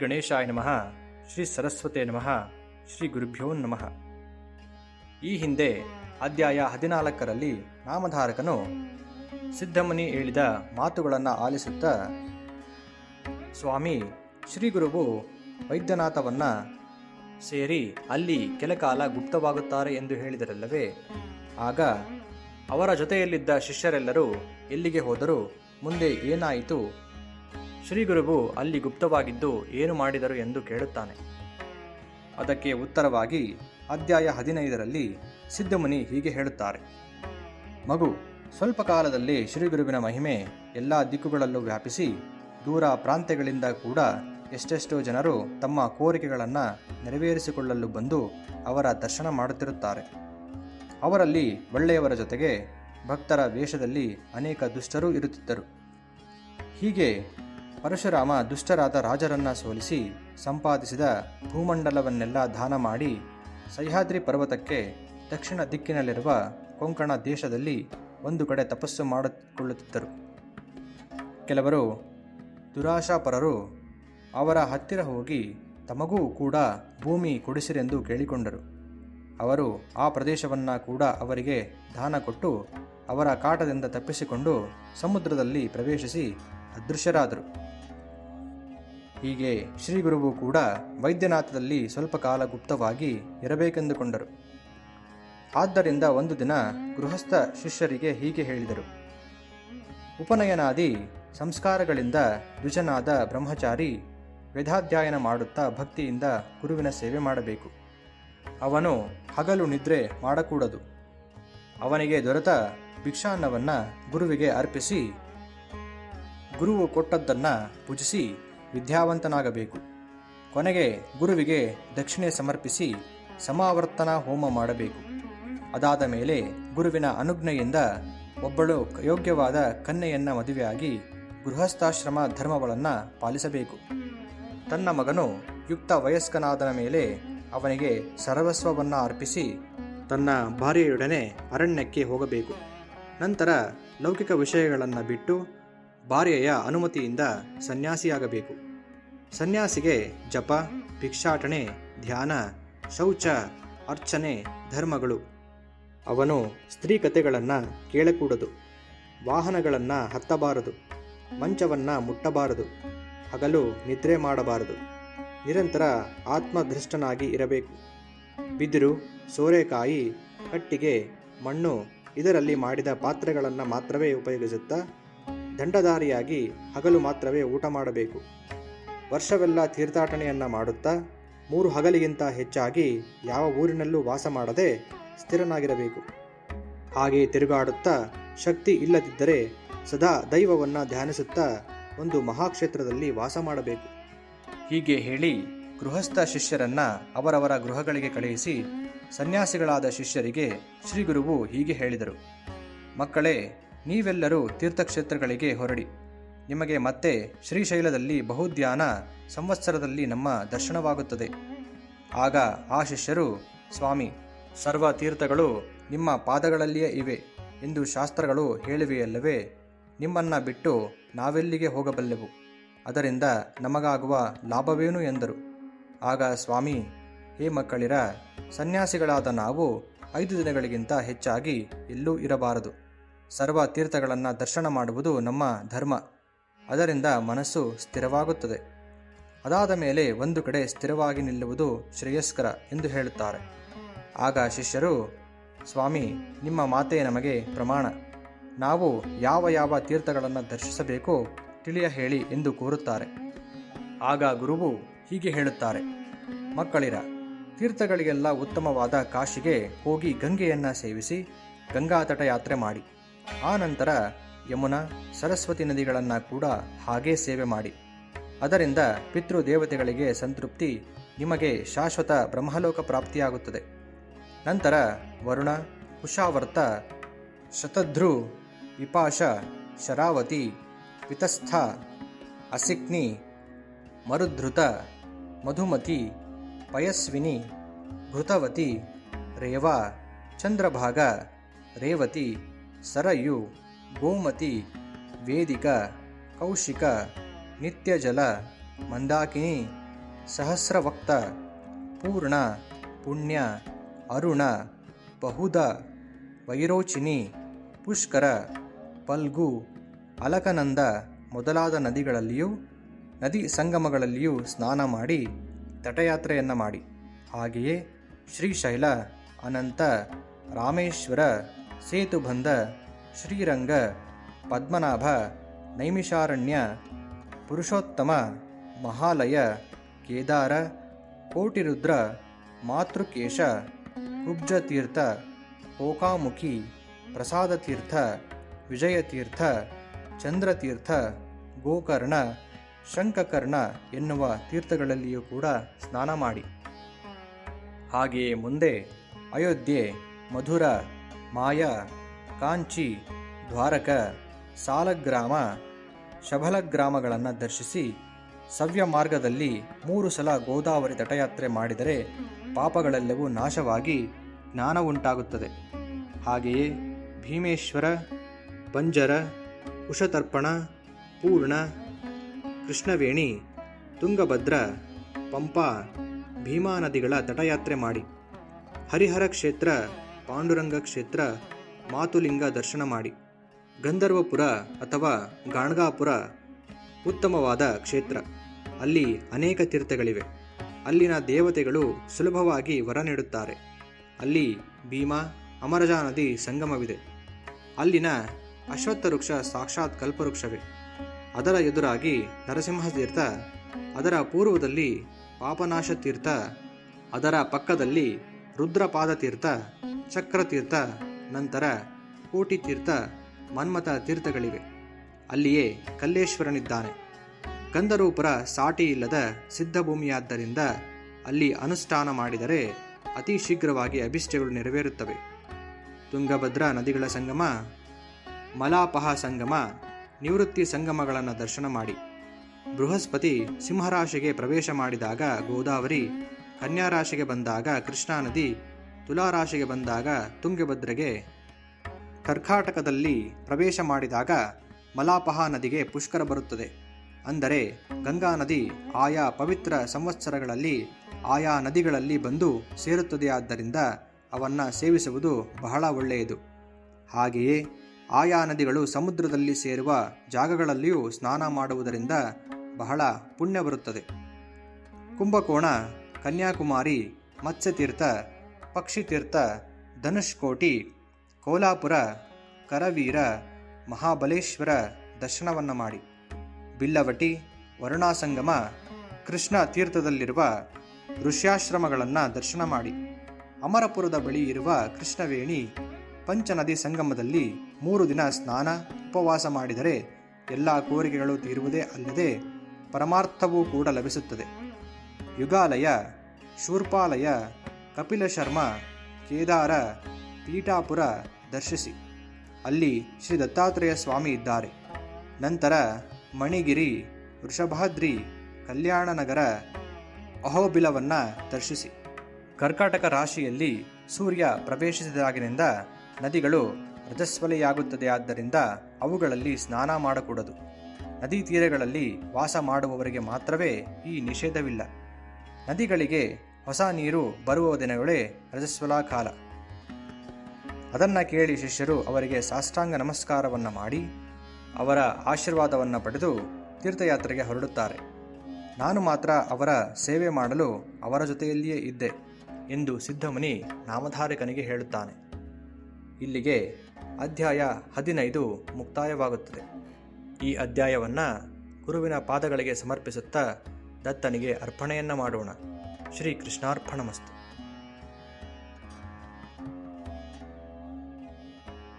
ಗಣೇಶಾಯ ನಮಃ, ಶ್ರೀ ಸರಸ್ವತೇ ನಮಃ, ಶ್ರೀ ಗುರುಭ್ಯೋ ನಮಃ. ಈ ಹಿಂದೆ ಅಧ್ಯಾಯ ಹದಿನಾಲ್ಕರಲ್ಲಿ ನಾಮಧಾರಕನು ಸಿದ್ಧಮುನಿ ಹೇಳಿದ ಮಾತುಗಳನ್ನು ಆಲಿಸುತ್ತಾ, ಸ್ವಾಮಿ ಶ್ರೀ ಗುರುವು ವೈದ್ಯನಾಥವನ್ನ ಸೇರಿ ಅಲ್ಲಿ ಕೆಲಕಾಲ ಗುಪ್ತವಾಗುತ್ತಾರೆ ಎಂದು ಹೇಳಿದರಲ್ಲವೇ, ಆಗ ಅವರ ಜೊತೆಯಲ್ಲಿದ್ದ ಶಿಷ್ಯರೆಲ್ಲರೂ ಎಲ್ಲಿಗೆ ಹೋದರೂ ಮುಂದೆ ಏನಾಯಿತು ಶ್ರೀ ಗುರುವು ಅಲ್ಲಿ ಗುಪ್ತವಾಗಿದ್ದು ಏನು ಮಾಡಿದರು ಎಂದು ಕೇಳುತ್ತಾನೆ. ಅದಕ್ಕೆ ಉತ್ತರವಾಗಿ, ಅಧ್ಯಾಯ ಹದಿನೈದರಲ್ಲಿ ಸಿದ್ಧಮುನಿ ಹೀಗೆ ಹೇಳುತ್ತಾರೆ. ಮಗು, ಸ್ವಲ್ಪ ಕಾಲದಲ್ಲಿ ಶ್ರೀಗುರುವಿನ ಮಹಿಮೆ ಎಲ್ಲ ದಿಕ್ಕುಗಳಲ್ಲೂ ವ್ಯಾಪಿಸಿ, ದೂರ ಪ್ರಾಂತ್ಯಗಳಿಂದ ಕೂಡ ಎಷ್ಟೆಷ್ಟೋ ಜನರು ತಮ್ಮ ಕೋರಿಕೆಗಳನ್ನು ನೆರವೇರಿಸಿಕೊಳ್ಳಲು ಬಂದು ಅವರ ದರ್ಶನ ಮಾಡುತ್ತಿರುತ್ತಾರೆ. ಅವರಲ್ಲಿ ಒಳ್ಳೆಯವರ ಜೊತೆಗೆ ಭಕ್ತರ ವೇಷದಲ್ಲಿ ಅನೇಕ ದುಷ್ಟರೂ ಇರುತ್ತಿದ್ದರು. ಹೀಗೆ ಪರಶುರಾಮ ದುಷ್ಟರಾದ ರಾಜರನ್ನ ಸೋಲಿಸಿ ಸಂಪಾದಿಸಿದ ಭೂಮಂಡಲವನ್ನೆಲ್ಲ ದಾನ ಮಾಡಿ ಸಹ್ಯಾದ್ರಿ ಪರ್ವತಕ್ಕೆ ದಕ್ಷಿಣ ದಿಕ್ಕಿನಲ್ಲಿರುವ ಕೊಂಕಣ ದೇಶದಲ್ಲಿ ಒಂದು ಕಡೆ ತಪಸ್ಸು ಮಾಡಿಕೊಳ್ಳುತ್ತಿದ್ದರು. ಕೆಲವರು ದುರಾಶಾಪರರು ಅವರ ಹತ್ತಿರ ಹೋಗಿ ತಮಗೂ ಕೂಡ ಭೂಮಿ ಕೊಡಿಸಿರೆಂದು ಕೇಳಿಕೊಂಡರು. ಅವರು ಆ ಪ್ರದೇಶವನ್ನು ಕೂಡ ಅವರಿಗೆ ದಾನ ಕೊಟ್ಟು ಅವರ ಕಾಟದಿಂದ ತಪ್ಪಿಸಿಕೊಂಡು ಸಮುದ್ರದಲ್ಲಿ ಪ್ರವೇಶಿಸಿ ಅದೃಶ್ಯರಾದರು. ಹೀಗೆ ಶ್ರೀ ಗುರುವು ಕೂಡ ವೈದ್ಯನಾಥದಲ್ಲಿ ಸ್ವಲ್ಪ ಕಾಲ ಗುಪ್ತವಾಗಿ ಇರಬೇಕೆಂದುಕೊಂಡರು. ಆದ್ದರಿಂದ ಒಂದು ದಿನ ಗೃಹಸ್ಥ ಶಿಷ್ಯರಿಗೆ ಹೀಗೆ ಹೇಳಿದರು. ಉಪನಯನಾದಿ ಸಂಸ್ಕಾರಗಳಿಂದ ದ್ವಿಜನಾದ ಬ್ರಹ್ಮಚಾರಿ ವೇದಾಧ್ಯಯನ ಮಾಡುತ್ತಾ ಭಕ್ತಿಯಿಂದ ಗುರುವಿನ ಸೇವೆ ಮಾಡಬೇಕು. ಅವನು ಹಗಲು ನಿದ್ರೆ ಮಾಡಕೂಡದು. ಅವನಿಗೆ ದೊರೆತ ಭಿಕ್ಷಾನ್ನವನ್ನು ಗುರುವಿಗೆ ಅರ್ಪಿಸಿ, ಗುರುವು ಕೊಟ್ಟದ್ದನ್ನು ಪೂಜಿಸಿ ವಿದ್ಯಾವಂತನಾಗಬೇಕು. ಕೊನೆಗೆ ಗುರುವಿಗೆ ದಕ್ಷಿಣೆ ಸಮರ್ಪಿಸಿ ಸಮಾವರ್ತನ ಹೋಮ ಮಾಡಬೇಕು. ಅದಾದ ಮೇಲೆ ಗುರುವಿನ ಅನುಜ್ಞೆಯಿಂದ ಒಬ್ಬಳು ಯೋಗ್ಯವಾದ ಕನ್ಯೆಯನ್ನು ಮದುವೆಯಾಗಿ ಗೃಹಸ್ಥಾಶ್ರಮ ಧರ್ಮಗಳನ್ನು ಪಾಲಿಸಬೇಕು. ತನ್ನ ಮಗನು ಯುಕ್ತ ವಯಸ್ಕನಾದ ಮೇಲೆ ಅವನಿಗೆ ಸರ್ವಸ್ವವನ್ನು ಅರ್ಪಿಸಿ ತನ್ನ ಭಾರ್ಯೆಯೊಡನೆ ಅರಣ್ಯಕ್ಕೆ ಹೋಗಬೇಕು. ನಂತರ ಲೌಕಿಕ ವಿಷಯಗಳನ್ನು ಬಿಟ್ಟು ಭಾರ್ಯೆಯ ಅನುಮತಿಯಿಂದ ಸನ್ಯಾಸಿಯಾಗಬೇಕು. ಸನ್ಯಾಸಿಗೆ ಜಪ, ಭಿಕ್ಷಾಟನೆ, ಧ್ಯಾನ, ಶೌಚ, ಅರ್ಚನೆ, ಧರ್ಮಗಳು. ಅವನು ಸ್ತ್ರೀ ಕಥೆಗಳನ್ನು ಕೇಳಕೂಡದು. ವಾಹನಗಳನ್ನು ಹತ್ತಬಾರದು. ಮಂಚವನ್ನು ಮುಟ್ಟಬಾರದು. ಹಗಲು ನಿದ್ರೆ ಮಾಡಬಾರದು. ನಿರಂತರ ಆತ್ಮದೃಷ್ಟನಾಗಿ ಇರಬೇಕು. ಬಿದಿರು, ಸೋರೆಕಾಯಿ, ಕಟ್ಟಿಗೆ, ಮಣ್ಣು ಇದರಲ್ಲಿ ಮಾಡಿದ ಪಾತ್ರೆಗಳನ್ನು ಮಾತ್ರವೇ ಉಪಯೋಗಿಸುತ್ತಾ ದಂಡಧಾರಿಯಾಗಿ ಹಗಲು ಮಾತ್ರವೇ ಊಟ ಮಾಡಬೇಕು. ವರ್ಷವೆಲ್ಲ ತೀರ್ಥಾಟನೆಯನ್ನು ಮಾಡುತ್ತಾ ಮೂರು ಹಗಲಿಗಿಂತ ಹೆಚ್ಚಾಗಿ ಯಾವ ಊರಿನಲ್ಲೂ ವಾಸ ಮಾಡದೆ ಸ್ಥಿರನಾಗಿರಬೇಕು. ಹಾಗೆ ತಿರುಗಾಡುತ್ತಾ ಶಕ್ತಿ ಇಲ್ಲದಿದ್ದರೆ ಸದಾ ದೈವವನ್ನು ಧ್ಯಾನಿಸುತ್ತಾ ಒಂದು ಮಹಾಕ್ಷೇತ್ರದಲ್ಲಿ ವಾಸ ಮಾಡಬೇಕು. ಹೀಗೆ ಹೇಳಿ ಗೃಹಸ್ಥ ಶಿಷ್ಯರನ್ನ ಅವರವರ ಗೃಹಗಳಿಗೆ ಕಳುಹಿಸಿ ಸನ್ಯಾಸಿಗಳಾದ ಶಿಷ್ಯರಿಗೆ ಶ್ರೀಗುರುವು ಹೀಗೆ ಹೇಳಿದರು. ಮಕ್ಕಳೇ ನೀವೆಲ್ಲರೂ ತೀರ್ಥಕ್ಷೇತ್ರಗಳಿಗೆ ಹೊರಡಿ. ನಿಮಗೆ ಮತ್ತೆ ಶ್ರೀಶೈಲದಲ್ಲಿ ಬಹುಧ್ಯಾನ ಸಂವತ್ಸರದಲ್ಲಿ ನಮ್ಮ ದರ್ಶನವಾಗುತ್ತದೆ. ಆಗ ಆ ಶಿಷ್ಯರು, ಸ್ವಾಮಿ, ಸರ್ವ ತೀರ್ಥಗಳು ನಿಮ್ಮ ಪಾದಗಳಲ್ಲಿಯೇ ಇವೆ ಎಂದು ಶಾಸ್ತ್ರಗಳು ಹೇಳಿವೆಯಲ್ಲವೇ, ನಿಮ್ಮನ್ನು ಬಿಟ್ಟು ನಾವೆಲ್ಲಿಗೆ ಹೋಗಬಲ್ಲೆವು? ಅದರಿಂದ ನಮಗಾಗುವ ಲಾಭವೇನು ಎಂದರು. ಆಗ ಸ್ವಾಮಿ, ಹೇ ಮಕ್ಕಳಿರ, ಸನ್ಯಾಸಿಗಳಾದ ನಾವು ಐದು ದಿನಗಳಿಗಿಂತ ಹೆಚ್ಚಾಗಿ ಎಲ್ಲೂ ಇರಬಾರದು. ಸರ್ವ ತೀರ್ಥಗಳನ್ನು ದರ್ಶನ ಮಾಡುವುದು ನಮ್ಮ ಧರ್ಮ. ಅದರಿಂದ ಮನಸ್ಸು ಸ್ಥಿರವಾಗುತ್ತದೆ. ಅದಾದ ಮೇಲೆ ಒಂದು ಕಡೆ ಸ್ಥಿರವಾಗಿ ನಿಲ್ಲುವುದು ಶ್ರೇಯಸ್ಕರ ಎಂದು ಹೇಳುತ್ತಾರೆ. ಆಗ ಶಿಷ್ಯರು, ಸ್ವಾಮಿ, ನಿಮ್ಮ ಮಾತೇ ನಮಗೆ ಪ್ರಮಾಣ. ನಾವು ಯಾವ ಯಾವ ತೀರ್ಥಗಳನ್ನು ದರ್ಶಿಸಬೇಕೋ ತಿಳಿಯ ಹೇಳಿ ಎಂದು ಕೋರುತ್ತಾರೆ. ಆಗ ಗುರುವು ಹೀಗೆ ಹೇಳುತ್ತಾರೆ. ಮಕ್ಕಳಿರ, ತೀರ್ಥಗಳಿಗೆಲ್ಲ ಉತ್ತಮವಾದ ಕಾಶಿಗೆ ಹೋಗಿ ಗಂಗೆಯನ್ನು ಸೇವಿಸಿ ಗಂಗಾತಟ ಯಾತ್ರೆ ಮಾಡಿ. ಆ ನಂತರ ಯಮುನಾ ಸರಸ್ವತಿ ನದಿಗಳನ್ನು ಕೂಡ ಹಾಗೇ ಸೇವೆ ಮಾಡಿ. ಅದರಿಂದ ಪಿತೃದೇವತೆಗಳಿಗೆ ಸಂತೃಪ್ತಿ, ನಿಮಗೆ ಶಾಶ್ವತ ಬ್ರಹ್ಮಲೋಕ ಪ್ರಾಪ್ತಿಯಾಗುತ್ತದೆ. ನಂತರ ವರುಣ ಕುಶಾವರ್ತ ಶತಧ್ರು, ವಿಪಾಶ, ಶರಾವತಿ ಪಿತಸ್ಥ ಅಸಿಕ್ನಿ ಮರುಧೃತ ಮಧುಮತಿ, ಪಯಸ್ವಿನಿ, ಘೃತವತಿ, ರೇವಾ, ಚಂದ್ರಭಾಗ, ರೇವತಿ ಸರಯು, ಗೋಮತಿ, ವೇದಿಕ, ಕೌಶಿಕ, ನಿತ್ಯಜಲ, ಮಂದಾಕಿನಿ, ಸಹಸ್ರವಕ್ತ, ಪೂರ್ಣ, ಪುಣ್ಯ, ಅರುಣ, ಬಹುದ, ವೈರೋಚಿನಿ, ಪುಷ್ಕರ, ಪಲ್ಗು, ಅಲಕನಂದ ಮೊದಲಾದ ನದಿಗಳಲ್ಲಿಯೂ, ನದಿ ಸಂಗಮಗಳಲ್ಲಿಯೂ ಸ್ನಾನ ಮಾಡಿ ತಟಯಾತ್ರೆಯನ್ನು ಮಾಡಿ. ಹಾಗೆಯೇ ಶ್ರೀಶೈಲ, ಅನಂತ, ರಾಮೇಶ್ವರ ಸೇತುಬಂಧ, ಶ್ರೀರಂಗ, ಪದ್ಮನಾಭ, ನೈಮಿಷಾರಣ್ಯ, ಪುರುಷೋತ್ತಮ, ಮಹಾಲಯ, ಕೇದಾರ, ಕೋಟಿರುದ್ರ, ಮಾತೃಕೇಶ, ಕುಬ್ಜತೀರ್ಥ ಓಕಾಮುಖಿ ಪ್ರಸಾದತೀರ್ಥ, ವಿಜಯತೀರ್ಥ, ಚಂದ್ರತೀರ್ಥ, ಗೋಕರ್ಣ ಶಂಕಕರ್ಣ ಎನ್ನುವ ತೀರ್ಥಗಳಲ್ಲಿಯೂ ಕೂಡ ಸ್ನಾನ ಮಾಡಿ. ಹಾಗೆಯೇ ಮುಂದೆ ಅಯೋಧ್ಯೆ ಮಧುರ ಮಾಯ, ಕಾಂಚಿ, ದ್ವಾರಕ, ಸಾಲಗ್ರಾಮ, ಶಬಲಗ್ರಾಮಗಳನ್ನು ದರ್ಶಿಸಿ ಸವ್ಯ ಮಾರ್ಗದಲ್ಲಿ ಮೂರು ಸಲ ಗೋದಾವರಿ ತಟಯಾತ್ರೆ ಮಾಡಿದರೆ ಪಾಪಗಳೆಲ್ಲವೂ ನಾಶವಾಗಿ ಜ್ಞಾನ ಉಂಟಾಗುತ್ತದೆ. ಹಾಗೆಯೇ ಭೀಮೇಶ್ವರ, ಬಂಜರ ಕುಶತರ್ಪಣ ಪೂರ್ಣ, ಕೃಷ್ಣವೇಣಿ, ತುಂಗಭದ್ರ, ಪಂಪಾ, ಭೀಮಾ ನದಿಗಳ ತಟಯಾತ್ರೆ ಮಾಡಿ. ಹರಿಹರ ಕ್ಷೇತ್ರ ಪಾಂಡುರಂಗ ಕ್ಷೇತ್ರ ಮಾತುಲಿಂಗ ದರ್ಶನ ಮಾಡಿ. ಗಂಧರ್ವಪುರ ಅಥವಾ ಗಾಣಗಾಪುರ ಉತ್ತಮವಾದ ಕ್ಷೇತ್ರ. ಅಲ್ಲಿ ಅನೇಕ ತೀರ್ಥಗಳಿವೆ. ಅಲ್ಲಿನ ದೇವತೆಗಳು ಸುಲಭವಾಗಿ ವರ ನೀಡುತ್ತಾರೆ. ಅಲ್ಲಿ ಭೀಮಾ ಅಮರಜಾ ನದಿ ಸಂಗಮವಿದೆ. ಅಲ್ಲಿನ ಅಶ್ವತ್ಥ ವೃಕ್ಷ ಸಾಕ್ಷಾತ್ ಕಲ್ಪವೃಕ್ಷವೇ. ಅದರ ಎದುರಾಗಿ ನರಸಿಂಹ ತೀರ್ಥ ಅದರ ಪೂರ್ವದಲ್ಲಿ ಪಾಪನಾಶ ತೀರ್ಥ ಅದರ ಪಕ್ಕದಲ್ಲಿ ರುದ್ರಪಾದ ತೀರ್ಥ ಚಕ್ರತೀರ್ಥ ನಂತರ ಕೋಟಿ ತೀರ್ಥ ಮನ್ಮಥ ತೀರ್ಥಗಳಿವೆ. ಅಲ್ಲಿಯೇ ಕಲ್ಲೇಶ್ವರನಿದ್ದಾನೆ. ಗಂಧರೂಪರ ಸಾಟಿ ಇಲ್ಲದ ಸಿದ್ಧಭೂಮಿಯಾದ್ದರಿಂದ ಅಲ್ಲಿ ಅನುಷ್ಠಾನ ಮಾಡಿದರೆ ಅತಿ ಶೀಘ್ರವಾಗಿ ಅಭಿಷ್ಟಗಳು ನೆರವೇರುತ್ತವೆ. ತುಂಗಭದ್ರಾ ನದಿಗಳ ಸಂಗಮ, ಮಲಾಪಹ ಸಂಗಮ, ನಿವೃತ್ತಿ ಸಂಗಮಗಳನ್ನು ದರ್ಶನ ಮಾಡಿ. ಬೃಹಸ್ಪತಿ ಸಿಂಹರಾಶಿಗೆ ಪ್ರವೇಶ ಮಾಡಿದಾಗ ಗೋದಾವರಿ, ಕನ್ಯಾರಾಶಿಗೆ ಬಂದಾಗ ಕೃಷ್ಣಾ ನದಿ ತುಲಾರಾಶಿಗೆ ಬಂದಾಗ ತುಂಗಭದ್ರೆಗೆ ಕರ್ಕಾಟಕದಲ್ಲಿ ಪ್ರವೇಶ ಮಾಡಿದಾಗ ಮಲಾಪಹ ನದಿಗೆ ಪುಷ್ಕರ ಬರುತ್ತದೆ. ಅಂದರೆ ಗಂಗಾ ನದಿ ಆಯಾ ಪವಿತ್ರ ಸಂವತ್ಸರಗಳಲ್ಲಿ ಆಯಾ ನದಿಗಳಲ್ಲಿ ಬಂದು ಸೇರುತ್ತದೆಯಾದ್ದರಿಂದ ಅವನ್ನು ಸೇವಿಸುವುದು ಬಹಳ ಒಳ್ಳೆಯದು. ಹಾಗೆಯೇ ಆಯಾ ನದಿಗಳು ಸಮುದ್ರದಲ್ಲಿ ಸೇರುವ ಜಾಗಗಳಲ್ಲಿಯೂ ಸ್ನಾನ ಮಾಡುವುದರಿಂದ ಬಹಳ ಪುಣ್ಯ ಬರುತ್ತದೆ. ಕುಂಭಕೋಣ, ಕನ್ಯಾಕುಮಾರಿ, ಮತ್ಸ್ಯತೀರ್ಥ ಪಕ್ಷಿತೀರ್ಥ ಧನುಷ್ಕೋಟಿ, ಕೋಲಾಪುರ, ಕರವೀರ, ಮಹಾಬಲೇಶ್ವರ ದರ್ಶನವನ್ನು ಮಾಡಿ. ಬಿಲ್ಲವಟಿ, ವರುಣಾಸಂಗಮ, ಕೃಷ್ಣ ತೀರ್ಥದಲ್ಲಿರುವ ಋಷ್ಯಾಶ್ರಮಗಳನ್ನು ದರ್ಶನ ಮಾಡಿ. ಅಮರಪುರದ ಬಳಿ ಇರುವ ಕೃಷ್ಣವೇಣಿ ಪಂಚನದಿ ಸಂಗಮದಲ್ಲಿ ಮೂರು ದಿನ ಸ್ನಾನ, ಉಪವಾಸ ಮಾಡಿದರೆ ಎಲ್ಲ ಕೋರಿಕೆಗಳು ತೀರುವುದೇ ಅಲ್ಲದೆ ಪರಮಾರ್ಥವೂ ಕೂಡ ಲಭಿಸುತ್ತದೆ. ಯುಗಾಲಯ, ಶೂರ್ಪಾಲಯ ಕಪಿಲ ಶರ್ಮ ಕೇದಾರ ಪೀಠಾಪುರ ದರ್ಶಿಸಿ. ಅಲ್ಲಿ ಶ್ರೀ ದತ್ತಾತ್ರೇಯ ಸ್ವಾಮಿ ಇದ್ದಾರೆ. ನಂತರ ಮಣಿಗಿರಿ, ವೃಷಭಾದ್ರಿ, ಕಲ್ಯಾಣನಗರ ಅಹೋಬಿಲವನ್ನು ದರ್ಶಿಸಿ. ಕರ್ಕಾಟಕ ರಾಶಿಯಲ್ಲಿ ಸೂರ್ಯ ಪ್ರವೇಶಿಸಿದಾಗಿನಿಂದ ನದಿಗಳು ರಜಸ್ವಲೆಯಾಗುತ್ತದೆ ಆದ್ದರಿಂದ ಅವುಗಳಲ್ಲಿ ಸ್ನಾನ ಮಾಡಕೂಡದು. ನದಿ ತೀರಗಳಲ್ಲಿ ವಾಸ ಮಾಡುವವರಿಗೆ ಮಾತ್ರವೇ ಈ ನಿಷೇಧವಿಲ್ಲ. ನದಿಗಳಿಗೆ ಹೊಸ ನೀರು ಬರುವ ದಿನಗಳೇ ರಜಸ್ವಲ ಕಾಲ. ಅದನ್ನು ಕೇಳಿ ಶಿಷ್ಯರು ಅವರಿಗೆ ಸಾಷ್ಟಾಂಗ ನಮಸ್ಕಾರವನ್ನು ಮಾಡಿ, ಅವರ ಆಶೀರ್ವಾದವನ್ನು ಪಡೆದು ತೀರ್ಥಯಾತ್ರೆಗೆ ಹೊರಡುತ್ತಾರೆ. ನಾನು ಮಾತ್ರ ಅವರ ಸೇವೆ ಮಾಡಲು ಅವರ ಜೊತೆಯಲ್ಲಿಯೇ ಇದ್ದೆ ಎಂದು ಸಿದ್ಧಮುನಿ ನಾಮಧಾರಕನಿಗೆ ಹೇಳುತ್ತಾನೆ. ಇಲ್ಲಿಗೆ ಅಧ್ಯಾಯ ಹದಿನೈದು ಮುಕ್ತಾಯವಾಗುತ್ತದೆ. ಈ ಅಧ್ಯಾಯವನ್ನು ಗುರುವಿನ ಪಾದಗಳಿಗೆ ಸಮರ್ಪಿಸುತ್ತಾ ದತ್ತನಿಗೆ ಅರ್ಪಣೆಯನ್ನು ಮಾಡೋಣ. ಶ್ರೀ ಕೃಷ್ಣಾರ್ಪಣಮಸ್ತು.